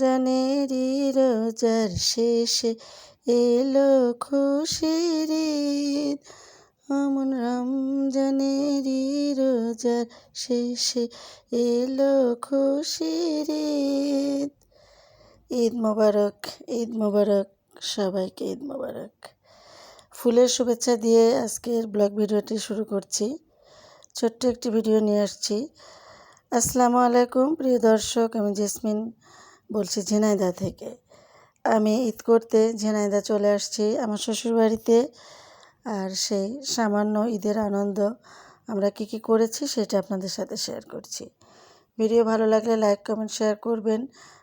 রমজানেরই রোজার শেষে এলো খুশির অমন রমজানেরই রোজার শেষে এলো খুশির ঈদ মোবারক ঈদ মোবারক, সবাইকে ঈদ মোবারক। ফুলের শুভেচ্ছা দিয়ে আজকের ব্লগ ভিডিওটি শুরু করছি। ছোট্ট একটি ভিডিও নিয়ে আসছি। আসসালামু আলাইকুম, প্রিয় দর্শক, আমি জেসমিন। বলছি, ঝিনাইদা থেকে। আমি ঈদ করতে ঝিনাইদা চলে আসছি আমার শ্বশুরবাড়িতে। আর সেই সামান্য ঈদের আনন্দ আমরা কি কি করেছি সেটা আপনাদের সাথে শেয়ার করছি। ভিডিও ভালো লাগলে লাইক কমেন্ট শেয়ার করবেন,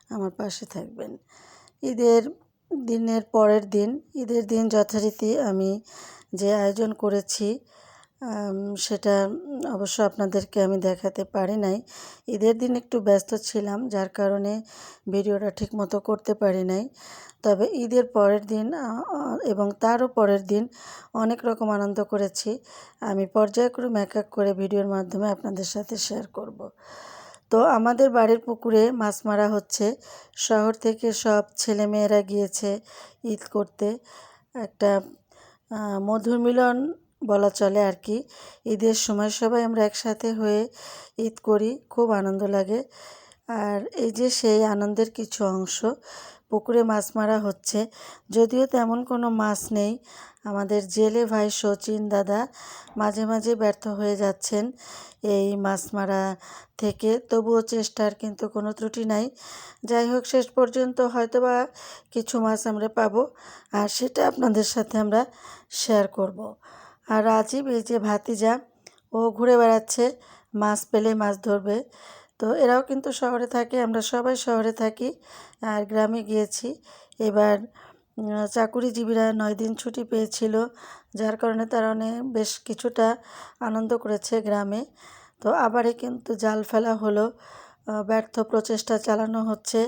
আমার পাশে থাকবেন। ঈদের দিনের পরের দিন, ঈদের দিন যথারীতি আমি যে আয়োজন করেছি সেটা অবশ্য আপনাদেরকে আমি দেখাতে পারি নাই। ঈদের দিন একটু ব্যস্ত ছিলাম, যার কারণে ভিডিওটা ঠিক মতো করতে পারি নাই। তবে ঈদের পরের দিন এবং তারও পরের দিন অনেক রকম আনন্দ করেছি। আমি পর্যায়ক্রমে এক এক করে ভিডিওর মাধ্যমে আপনাদের সাথে শেয়ার করব। তো আমাদের বাড়ির পুকুরে মাছ মারা হচ্ছে। শহর থেকে সব ছেলেমেয়েরা গিয়েছে ঈদ করতে। একটা মধুর মিলন বলা চলে আর কি। ঈদের সময় সবাই আমরা একসাথে হয়ে ঈদ করি, খুব আনন্দ লাগে। আর এই যে সেই আনন্দের কিছু অংশ, পুকুরে মাছ মারা হচ্ছে। যদিও তেমন কোনো মাছ নেই। আমাদের জেলে ভাই শচীন দাদা মাঝে মাঝে ব্যর্থ হয়ে যাচ্ছেন এই মাছ মারা থেকে। তবুও চেষ্টার কিন্তু কোনো ত্রুটি নাই। যাই হোক, শেষ পর্যন্ত হয়তো বা কিছু মাছ আমরা পাবো। আর সেটা আপনাদের সাথে আমরা শেয়ার করব। আর রাজীব এই যে ভাতিজা, ও ঘুরে বেড়াচ্ছে, মাছ পেলে মাছ ধরবে। তো এরাও কিন্তু শহরে থাকে, আমরা সবাই শহরে থাকি আর গ্রামে গিয়েছি। এবার চাকুরিজীবীরা নয় দিন ছুটি পেয়েছিল, যার কারণে তারা অনেক বেশ কিছুটা আনন্দ করেছে গ্রামে। তো আবারই কিন্তু জাল ফেলা হলো ব্যর্থ প্রচেষ্টা চালানো হচ্ছে।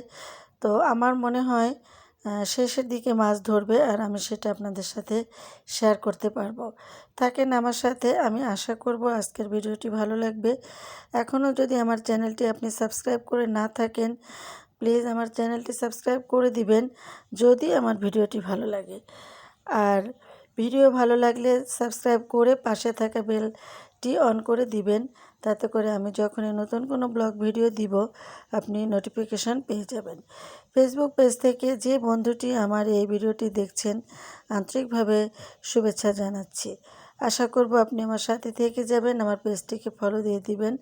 তো আমার মনে হয় শেষের দিকে মাছ ধরবে আর আমি সেটা আপনাদের সাথে শেয়ার করতে পারব। থাকেন আমার সাথে, আমি আশা করব আজকের ভিডিওটি ভালো লাগবে। এখনও যদি আমার চ্যানেলটি আপনি সাবস্ক্রাইব করে না থাকেন প্লিজ আমার চ্যানেলটি সাবস্ক্রাইব করে দিবেন, যদি আমার ভিডিওটি ভালো লাগে। আর ভিডিও ভালো লাগলে সাবস্ক্রাইব করে পাশে থাকা বেলটি অন করে দিবেন। তাতে করে আমি যখনই নতুন কোনো ব্লগ ভিডিও দিব, আপনি নোটিফিকেশান পেয়ে যাবেন। ফেসবুক পেজ থেকে যে বন্ধুটি আমার এই ভিডিওটি দেখছেন, আন্তরিকভাবে শুভেচ্ছা জানাচ্ছি। আশা করব আপনি আমার সাথে থেকে যাবেন, আমার পেজটিকে ফলো দিয়ে দিবেন,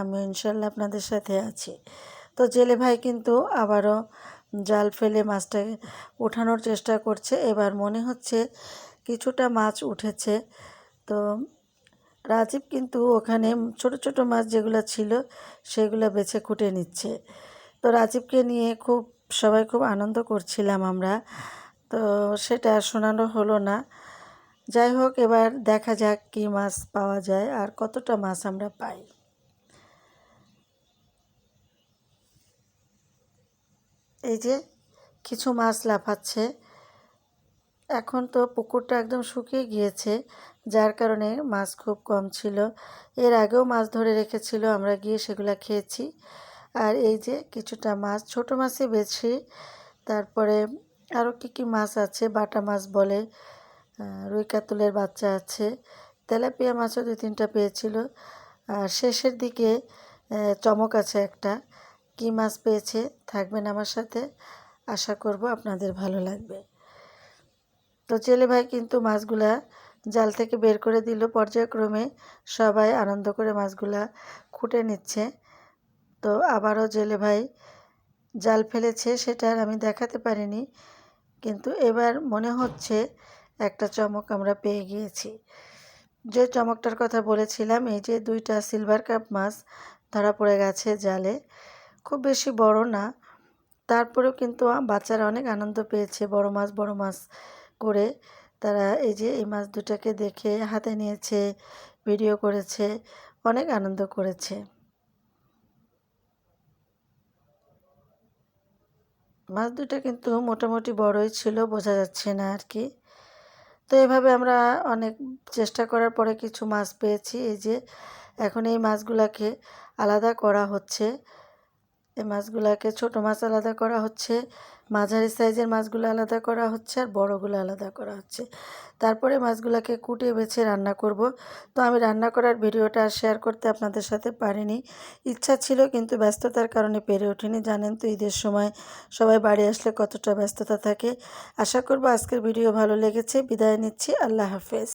আমি ইনশাল্লাহ আপনাদের সাথে আছি। তো জেলে ভাই কিন্তু আবারও জাল ফেলে মাছটাকে ওঠানোর চেষ্টা করছে। এবার মনে হচ্ছে কিছুটা মাছ উঠেছে। তো রাজীব কিন্তু ওখানে ছোট ছোট মাছ যেগুলো ছিল সেগুলো বেছে খুঁটে নিচ্ছে। তো রাজীবকে নিয়ে খুব, সবাই খুব আনন্দ করছিলাম আমরা। তো সেটা শোনানো হলো না। যাই হোক, এবার দেখা যাক কী মাছ পাওয়া যায় আর কতটা মাছ আমরা পাই। এই যে কিছু মাছ লাফাচ্ছে। এখন তো পুকুরটা একদম শুকিয়ে গিয়েছে, যার কারণে মাছ খুব কম ছিল। এর আগেও মাছ ধরে রেখেছিল, আমরা গিয়ে সেগুলো খেয়েছি। আর এই যে কিছুটা মাছ, ছোট মাছই বেশি, তারপরে আরও কী কী মাছ আছে, বাটা মাছ বলে রুই কাতলের বাচ্চা আছে, তেলাপিয়া মাছও দুই তিনটা পেয়েছিল। আর শেষের দিকে চমক আছে একটা, কি মাছ পেয়েছে থাকবেন আমার সাথে, আশা করব আপনাদের ভালো লাগবে। তো ছেলে ভাই কিন্তু মাছগুলা জাল থেকে বের করে দিল। পর্যায়ক্রমে সবাই আনন্দ করে মাছগুলা খুঁটে নিচ্ছে। তো আবারও জেলে ভাই জাল ফেলেছে, সেটা আমি দেখাতে পারিনি। কিন্তু এবার মনে হচ্ছে একটা চমক আমরা পেয়ে গিয়েছি। যে চমকটার কথা বলেছিলাম, এই যে দুইটা সিলভার কাপ মাছ ধরা পড়ে গেছে জালে, খুব বেশি বড় না। তারপরেও কিন্তু বাচ্চারা অনেক আনন্দ পেয়েছে, বড় মাছ বড় মাছ করে তারা এই যে এই মাছ দুটাকে দেখে হাতে নিয়েছে ভিডিও করেছে, অনেক আনন্দ করেছে। মাছ দুটো কিন্তু মোটামুটি বড়ই ছিল, বোঝা যাচ্ছে না আর কি। তো এভাবে আমরা অনেক চেষ্টা করার পরে কিছু মাছ পেয়েছি। এই যে এখন এই মাছগুলাকে আলাদা করা হচ্ছে। এই মাছগুলাকে ছোট মাছ আলাদা করা হচ্ছে, মাঝারি সাইজের মাছগুলো আলাদা করা হচ্ছে আর বড়গুলো আলাদা করা হচ্ছে। তারপরে মাছগুলোকে কুটে বেছে রান্না করব। তো আমি রান্না করার ভিডিওটা আর শেয়ার করতে আপনাদের সাথে পারিনি। ইচ্ছা ছিল কিন্তু ব্যস্ততার কারণে পেরে ওঠেনি জানেন তো ঈদের সময় সবাই বাড়ি আসলে কতটা ব্যস্ততা থাকে। আশা করব আজকের ভিডিও ভালো লেগেছে। বিদায় নিচ্ছি। আল্লাহ হাফেজ।